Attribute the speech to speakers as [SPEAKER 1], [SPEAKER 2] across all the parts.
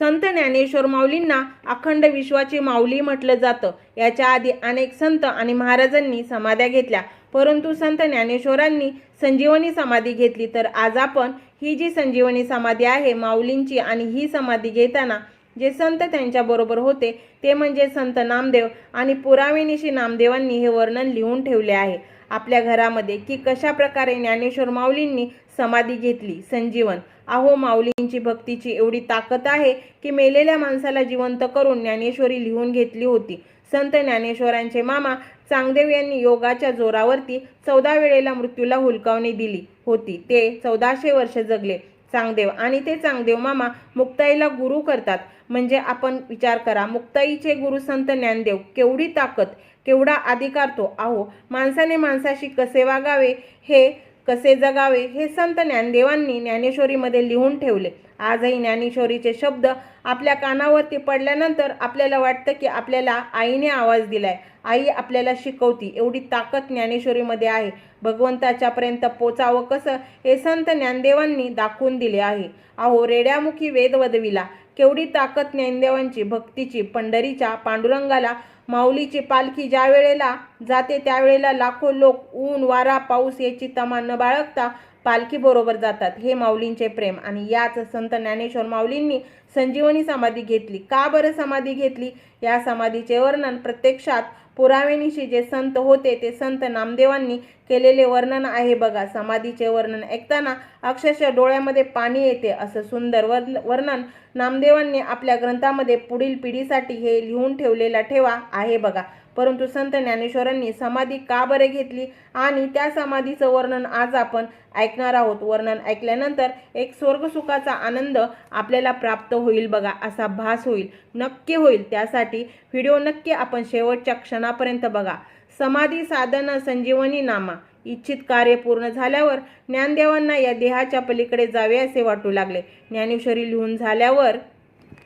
[SPEAKER 1] संत ज्ञानेश्वर माऊलींना अखंड विश्वाची माऊली म्हटलं जातं. याच्या आधी अनेक संत आणि महाराजांनी समाध्या घेतल्या. परंतु संत ज्ञानेश्वरांनी संजीवनी समाधी घेतली तर आज आपण ही जी संजीवनी समाधी आहे माऊलींची आणि ही समाधी घेताना जे संत त्यांच्याबरोबर होते ते म्हणजे संत नामदेव आणि पुरावेनिशी नामदेवांनी हे वर्णन लिहून ठेवले आहे. आपल्या घरामध्ये की कशा प्रकारे ज्ञानेश्वर माऊलींनी समाधी घेतली संजीवन? अहो माऊलींची भक्तीची एवढी ताकद आहे की मेलेल्या माणसाला जिवंत करून ज्ञानेश्वरी लिहून घेतली होती. संत ज्ञानेश्वरांचे मामा चांगदेव यांनी योगाच्या जोरावरती चौदा वेळेला मृत्यूला हुलकावणी दिली होती. ते चौदाशे वर्ष जगले. चांगदेव आणि ते चांगदेव मामा मुक्ताईला गुरु करतात. म्हणजे आपण विचार करा मुक्ताईचे गुरु संत ज्ञानदेव केवढी ताकद केवढा अधिकार तो. आहो माणसाने माणसाशी कसे वागावे हे कसे जगावे हे संत ज्ञानदेवांनी ज्ञानेश्वरीमध्ये लिहून ठेवले. आजही ज्ञानेश्वरीचे शब्द आपल्या कानावरती पडल्यानंतर आपल्याला वाटतं की आपल्याला आईने आवाज दिलाय. आई आपल्याला शिकवती एवढी ताकद ज्ञानेश्वरीमध्ये आहे. भगवंताच्यापर्यंत पोचावं कसं हे संत ज्ञानदेवांनी दाखवून दिले आहे. अहो रेड्यामुखी वेद वदविला केवढी ताकद ज्ञानदेवांची भक्तीची पंढरीच्या पांडुरंगाला माऊलीची पालखी ज्या वेळेला जाते त्यावेळेला लाखो लोक ऊन वारा पाऊस याची तमा न बाळगता पालखीबरोबर जातात. हे माऊलींचे प्रेम. आणि याच संत ज्ञानेश्वर माऊलींनी संजीवनी समाधी घेतली. का बरं समाधी घेतली? या समाधीचे वर्णन प्रत्यक्षात पुरावेनिशी जे संत होते ते संत नामदेवांनी केलेले वर्णन आहे बघा. समाधीचे वर्णन ऐकताना अक्षरशः डोळ्यामध्ये पाणी येते असं सुंदर वर्णन नामदेवांनी आपल्या ग्रंथामध्ये पुढील पिढीसाठी हे लिहून ठेवलेला ठेवा आहे बघा. परंतु संत ज्ञानेश्वरांनी समाधी का बरे घेतली? आणि त्या समाधीचं वर्णन आज आपण ऐकणार आहोत. वर्णन ऐकल्यानंतर एक स्वर्गसुखाचा आनंद आपल्याला प्राप्त होईल बघा असा भास होईल नक्की होईल. त्यासाठी व्हिडिओ नक्की आपण शेवटच्या क्षणापर्यंत बघा. समाधी साधन संजीवनी नामा इच्छित कार्य पूर्ण झाल्यावर ज्ञानदेवांना या देहाच्या पलीकडे जावे असे वाटू लागले. ज्ञानेश्वरी लिहून झाल्यावर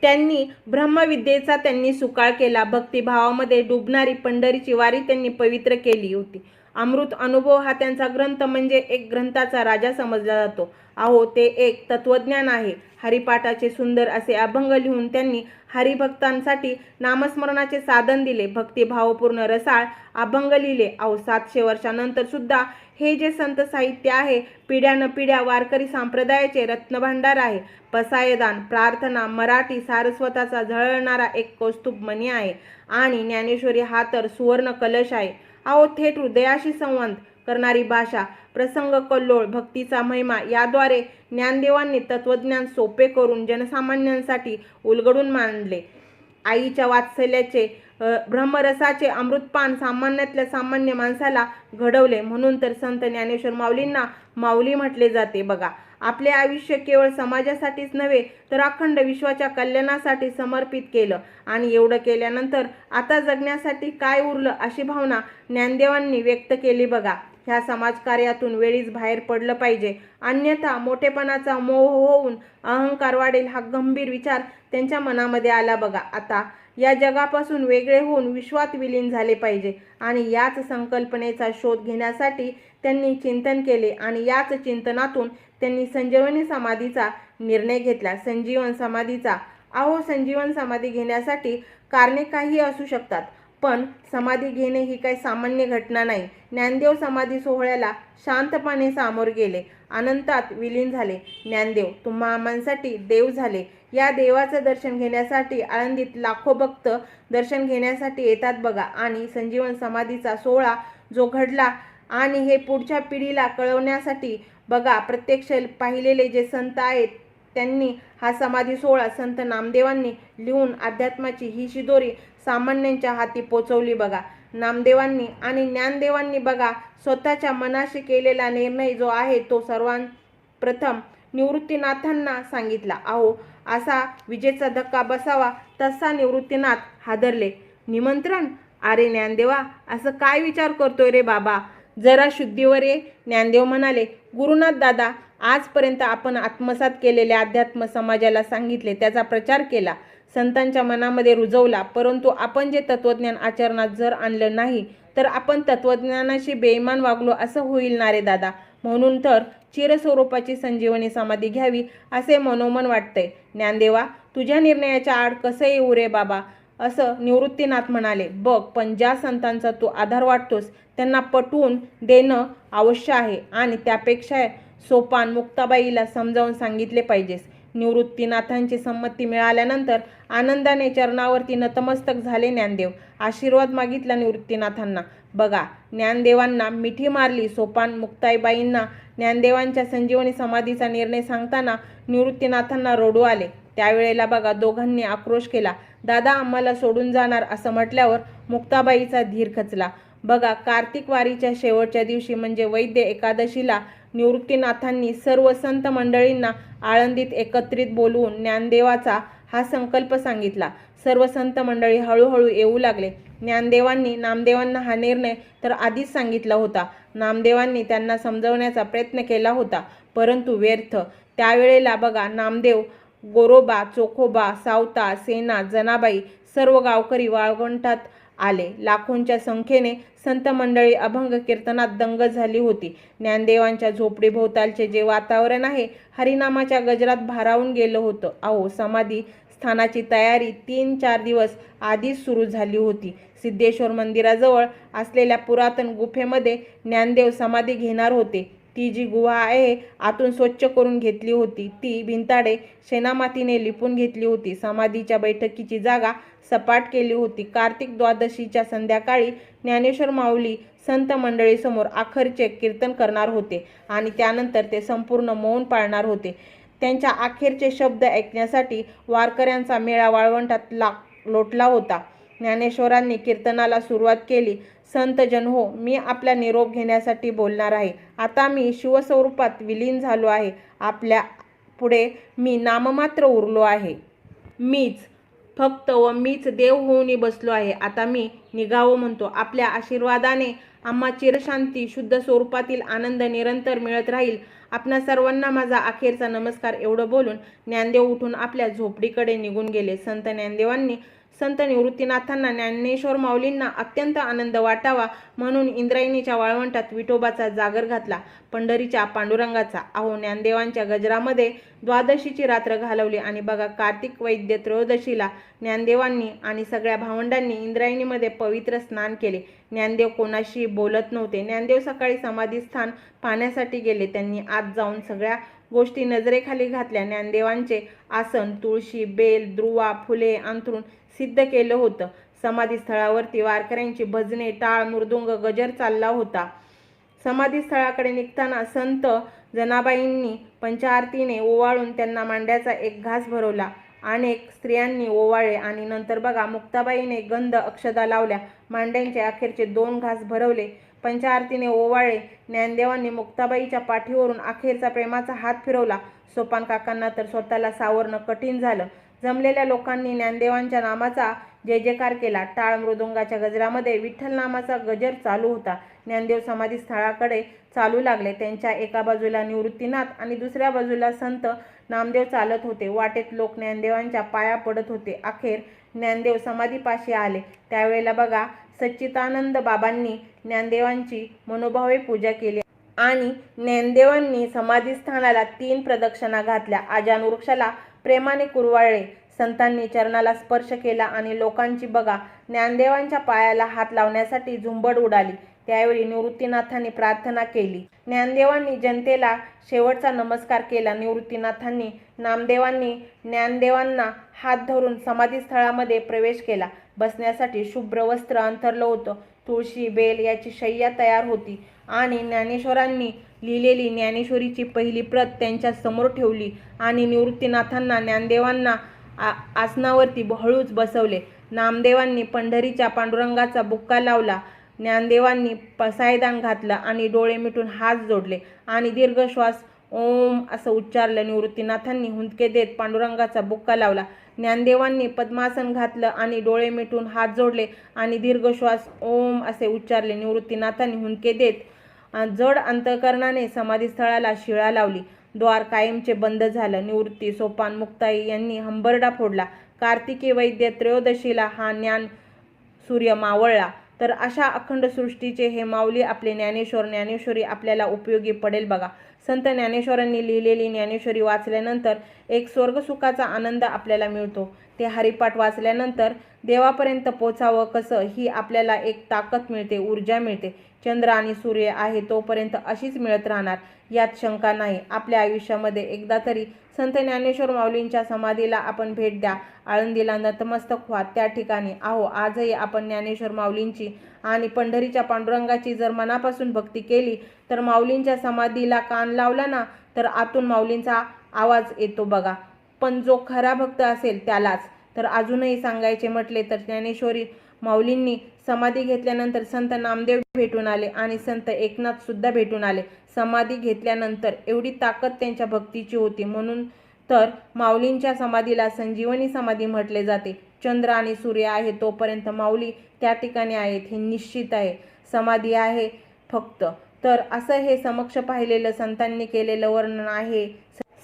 [SPEAKER 1] त्यांनी ब्रह्मविद्येचा त्यांनी सुकाळ केला. भक्तिभावामध्ये डुबणारी पंढरीची वारी त्यांनी पवित्र केली होती. अमृत अनुभव हा त्यांचा ग्रंथ म्हणजे एक ग्रंथाचा राजा समजला जातो. अहो ते एक तत्वज्ञान आहे. हरिपाठाचे सुंदर असे अभंग लिहून त्यांनी हरिभक्तांसाठी नामस्मरणाचे साधन दिले. भक्तिभावपूर्ण रसाळ अभंग लिहिले. अहो सातशे वर्षानंतर सुद्धा हे जे संत साहित्य आहे पिढ्यान पिढ्या वारकरी संप्रदायाचे रत्नभांडार आहे. पसायदान प्रार्थना मराठी सारस्वताचा झळणारा एक कौस्तुभ मणी आहे. आणि ज्ञानेश्वरी हा तर सुवर्ण कलश आहे. अहो थेट हृदयाशी संवाद करणारी भाषा प्रसंग कल्लोळ भक्तीचा महिमा याद्वारे ज्ञानदेवांनी तत्वज्ञान सोपे करून जनसामान्यांसाठी उलगडून मांडले. आईच्या वात्सल्याचे ब्रह्मरसाचे अमृतपान सामान्यातल्या सामान्य माणसाला घडवले. म्हणून तर संत ज्ञानेश्वर माऊलींना माऊली म्हटले जाते बघा. आपले आयुष्य केवळ समाजासाठीच नव्हे तर अखंड विश्वाच्या कल्याणासाठी समर्पित केलं. आणि एवढं केल्यानंतर आता जगण्यासाठी काय उरलं अशी भावना ज्ञानदेवांनी व्यक्त केली बघा. ह्या समाजकार्यातून वेळीच बाहेर पडलं पाहिजे. अन्यथा मोठेपणाचा मोह होऊन अहंकार वाढेल हा गंभीर विचार त्यांच्या मनामध्ये आला बघा. आता या जगापासून वेगळे होऊन विश्वात विलीन झाले पाहिजे आणि याच संकल्पनेचा शोध घेण्यासाठी त्यांनी चिंतन केले आणि याच चिंतनातून त्यांनी संजीवनी समाधीचा निर्णय घेतला. संजीवन समाधीचा अहो संजीवन समाधी घेण्यासाठी कारणे काही असू शकतात पण समाधी घेणे ही काही सामान्य घटना नाही. ज्ञानदेव समाधी सोहळ्याला शांतपणे सामोर गेले. अनंतात विलीन झाले. ज्ञानदेव तुम्हा आम्हांसाठी देव झाले. या देवाचं दर्शन घेण्यासाठी आळंदीत लाखो भक्त दर्शन घेण्यासाठी येतात बघा. आणि संजीवन समाधीचा सोहळा जो घडला आणि हे पुढच्या पिढीला कळवण्यासाठी बघा प्रत्यक्ष पाहिलेले जे संत आहेत त्यांनी हा समाधी सोहळा संत नामदेवांनी लिहून अध्यात्माची ही शिदोरी सामान्यांच्या हाती पोचवली बघा. नामदेवांनी आणि ज्ञानदेवांनी बघा स्वतःच्या मनाशी केलेला निर्णय जो आहे तो सर्वांप्रथम निवृत्तीनाथांना सांगितला. अहो असा विजेचा धक्का बसावा तसा निवृत्तीनाथ हादरले. निमंत्रण? अरे ज्ञानदेवा असं काय विचार करतोय रे बाबा? जरा शुद्धीवर ये ज्ञानदेव म्हणाले गुरुनाथ दादा आजपर्यंत आपण आत्मसात केलेले अध्यात्म समाजाला सांगितले त्याचा प्रचार केला संतांच्या मनामध्ये रुजवला परंतु आपण जे तत्वज्ञान आचरणात जर आणलं नाही तर आपण तत्वज्ञानाशी बेईमान वागलो असं होईल ना रे दादा? म्हणून तर चिरस्वरूपाची संजीवनी समाधी घ्यावी असे मनोमन वाटते ज्ञानदेवा तुझ्या निर्णयाच्या आड कसं येऊ रे बाबा? असं निवृत्तीनाथ म्हणाले बघ पण ज्या संतांचा तू आधार वाटतोस त्यांना पटवून देणं आवश्यक आहे आणि त्यापेक्षा सोपान मुक्ताबाईला समजावून सांगितले पाहिजेस. निवृत्तीनाथांची संमती मिळाल्यानंतर आनंदाने चरणावरती नतमस्तक झाले ज्ञानदेव. आशीर्वाद मागितला निवृत्तीनाथांना. बघा ज्ञानदेवांना मिठी मारली सोपान मुक्ताईबाईंना. ज्ञानदेवांच्या संजीवनी समाधीचा निर्णय सांगताना निवृत्तीनाथांना रडू आले. त्यावेळेला बघा दोघांनी आक्रोश केला. दादा आम्हाला सोडून जाणार असं म्हटल्यावर मुक्ताबाईचा धीर खचला. बघा कार्तिक वारीच्या शेवटच्या दिवशी म्हणजे वैद्य एकादशीला निवृत्तीनाथांनी सर्व संत मंडळींना आळंदीत एकत्रित बोलवून ज्ञानदेवाचा हा संकल्प सांगितला. सर्व संत मंडळी हळूहळू येऊ लागले. ज्ञानदेवांनी नामदेवांना हा निर्णय तर आधीच सांगितला होता. नामदेवांनी त्यांना समजवण्याचा प्रयत्न केला होता परंतु व्यर्थ. त्यावेळेला बघा नामदेव गोरोबा चोखोबा सावता सेना जनाबाई सर्व गावकरी वाळवंटात आले. लाखोंच्या संख्येने संत मंडळी अभंग कीर्तनात दंग झाली होती. ज्ञानदेवांच्या झोपडीभोवतालचे जे वातावरण आहे हरिनामाच्या गजरात भारावून गेलं होतं. अहो समाधी स्थानाची तयारी तीन चार दिवस आधीच सुरू झाली होती. सिद्धेश्वर मंदिराजवळ असलेल्या पुरातन गुफेमध्ये ज्ञानदेव समाधी घेणार होते. ती जी गुहा आहे आतून स्वच्छ करून घेतली होती ती भिंताडे शेणामातीने लिपून घेतली होती. समाधीच्या बैठकीची जागा सपाट केली होती. कार्तिक द्वादशीच्या संध्याकाळी ज्ञानेश्वर माऊली संत मंडळीसमोर अखेरचे कीर्तन करणार होते आणि त्यानंतर ते संपूर्ण मौन पाळणार होते. त्यांच्या अखेरचे शब्द ऐकण्यासाठी वारकऱ्यांचा मेळा वाळवंटात ला लोटला होता. ज्ञानेश्वरांनी कीर्तनाला सुरुवात केली. संतजन हो मी आपला निरोप घेण्यासाठी बोलणार आहे. आता मी शिवस्वरूपात विलीन झालो आहे. आपल्या पुढे मी नाममात्र उरलो आहे. मीच फक्त व मीच देव होऊन बसलो आहे. आता मी निघावं म्हणतो. आपल्या आशीर्वादाने आम्हा चिरशांती शुद्ध स्वरूपातील आनंद निरंतर मिळत राहील. आपणा सर्वांना माझा अखेरचा नमस्कार एवढं बोलून ज्ञानदेव उठून आपल्या झोपडीकडे निघून गेले. संत ज्ञानदेवांनी संत निवृत्तीनाथांना ज्ञानेश्वर माऊलींना अत्यंत आनंद वाटावा म्हणून इंद्रायणीच्या वाळवंटात विठोबाचा जागर घातला. पंढरीच्या पांडुरंगाचा अहो ज्ञानदेवांच्या गजरामध्ये द्वादशीची रात्र घालवली. आणि बघा कार्तिक वैद्य त्रयोदशीला ज्ञानदेवांनी आणि सगळ्या भावंडांनी इंद्रायणीमध्ये पवित्र स्नान केले. ज्ञानदेव कोणाशी बोलत नव्हते. ज्ञानदेव सकाळी समाधीस्थान पाहण्यासाठी गेले. त्यांनी आत जाऊन सगळ्या गोष्टी नजरेखाली घातल्या. ज्ञानदेवांचे आसन तुळशी बेल द्रुवा फुले अंथरून सिद्ध केलं होतं. समाधीस्थळावरती वारकऱ्यांची भजने टाळ मृदुंग गजर चालला होता. समाधीस्थळाकडे निघताना संत जनाबाईंनी पंचारतीने ओवाळून त्यांना मांड्याचा एक घास भरवला. अनेक स्त्रियांनी ओवाळले आणि नंतर बघा मुक्ताबाईने गंध अक्षदा लावल्या. मांड्यांचे अखेरचे दोन घास भरवले. पंचारतीने ओवाळले. ज्ञानदेवांनी मुक्ताबाईच्या पाठीवरून अखेरचा प्रेमाचा हात फिरवला. सोपान काकांना तर स्वतःला सावरणं कठीण झालं. जमलेल्या लोकांनी ज्ञानदेवांच्या नामाचा जय जयकार केला. टाळ मृदुंगाच्या गजरामध्ये विठ्ठल नामाचा गजर चालू होता. ज्ञानदेव समाधी स्थळाकडे चालू लागले. त्यांच्या एका बाजूला निवृत्तीनाथ आणि दुसऱ्या बाजूला संत नामदेव चालत होते. वाटेत लोक ज्ञानदेवांच्या पाया पडत होते. अखेर ज्ञानदेव समाधीपाशी आले. त्यावेळेला बघा सच्चिदानंद बाबांनी ज्ञानदेवांची मनोभावे पूजा केली. आणि ज्ञानदेवांनी समाधीस्थानाला तीन प्रदक्षिणा घातल्या. आजान वृक्षाला प्रेमाने कुरवाळले संतांनी चरणाला स्पर्श केला आणि लोकांची बघा ज्ञानदेवांच्या पायाला हात लावण्यासाठी झुंबड उडाली. त्यावेळी निवृत्तीनाथांनी प्रार्थना केली. ज्ञानदेवांनी जनतेला शेवटचा नमस्कार केला. निवृत्तीनाथांनी नामदेवांनी ज्ञानदेवांना हात धरून समाधीस्थळामध्ये प्रवेश केला. बसण्यासाठी शुभ्र वस्त्र अंथरलं होतं. तुळशी बेल याची शय्या तयार होती. आणि ज्ञानेश्वरांनी लिहिलेली ज्ञानेश्वरीची पहिली प्रत त्यांच्यासमोर ठेवली आणि निवृत्तीनाथांना ज्ञानदेवांना आ आसनावरती हळूच बसवले. नामदेवांनी पंढरीच्या पांडुरंगाचा बुक्का लावला ज्ञानदेवांनी पसायदान घातलं आणि डोळे मिटून हात जोडले आणि दीर्घ श्वास ओम असं उच्चारलं. निवृत्तीनाथांनी हुंदके देत पांडुरंगाचा बुक्का लावला. ज्ञानदेवांनी पद्मासन घातलं आणि डोळे मिटून हात जोडले आणि दीर्घ श्वास ओम असे उच्चारले. निवृत्तीनाथांनी हुंदके देत जड अंतकरणाने समाधीस्थळाला शिळा लावली. द्वार कायमचे बंद झालं. निवृत्ती सोपान मुक्ताई यांनी हंबरडा फोडला. कार्तिकी वैद्य त्रयोदशीला हा ज्ञान सूर्य मावळला. तर अशा अखंड सृष्टीचे हे माऊली आपले ज्ञानेश्वर ज्ञानेश्वरी आपल्याला उपयोगी पडेल बघा. संत ज्ञानेश्वरांनी लिहिलेली ज्ञानेश्वरी वाचल्यानंतर एक स्वर्गसुखाचा आनंद आपल्याला मिळतो. ते हरिपाठ वाचल्यानंतर देवापर्यंत पोचावं कसं? ही आपल्याला एक ताकद मिळते ऊर्जा मिळते. चंद्र आणि सूर्य आहे तोपर्यंत अशीच मिळत राहणार. यात शंका नाही. आपल्या आयुष्यामध्ये एकदा तरी संत ज्ञानेश्वर माऊलींच्या समाधीला आपण भेट द्या. आळंदीला नतमस्तक व्हा. त्या ठिकाणी आहो आजही आपण ज्ञानेश्वर माऊलींची आणि पंढरीच्या पांडुरंगाची जर मनापासून भक्ती केली तर माऊलींच्या समाधीला कान लावला ना तर आतून माऊलींचा आवाज येतो बघा. पण जो खरा भक्त असेल त्यालाच. तर अजूनही सांगायचे म्हटले तर ज्ञानेश्वरी माऊलींनी समाधी घेतल्यानंतर संत नामदेव भेटून आले आणि संत एकनाथ सुद्धा भेटून आले. समाधी घेतल्यानंतर एवढी ताकद त्यांच्या भक्तीची होती. म्हणून तर माऊलींच्या समाधीला संजीवनी समाधी म्हटले जाते. चंद्र आणि सूर्य आहे तोपर्यंत माऊली त्या ठिकाणी आहेत हे निश्चित आहे. समाधी आहे फक्त. तर असं हे समक्ष पाहिलेलं संतांनी केलेलं वर्णन आहे.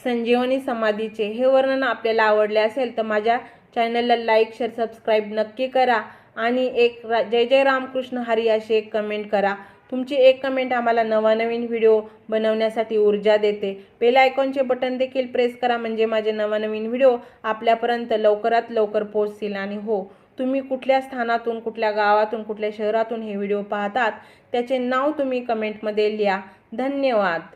[SPEAKER 1] संजीवनी समाधीचे हे वर्णन आपल्याला आवडले असेल तर माझ्या चॅनलला लाईक शेअर सबस्क्राईब नक्की करा आणि एक रा जय जय रामकृष्ण हरी अशी एक कमेंट करा. तुमची एक कमेंट आम्हाला नवनवीन व्हिडिओ बनवण्यासाठी ऊर्जा देते. बेल आयकॉनचे बटन देखील प्रेस करा म्हणजे माझे नवनवीन व्हिडिओ आपल्यापर्यंत लवकरात लवकर पोहोचतील. आणि हो तुम्ही कुठल्या स्थानातून कुठल्या गावातून कुठल्या शहरातून हे व्हिडिओ पाहतात त्याचे नाव तुम्ही कमेंटमध्ये लिहा. धन्यवाद.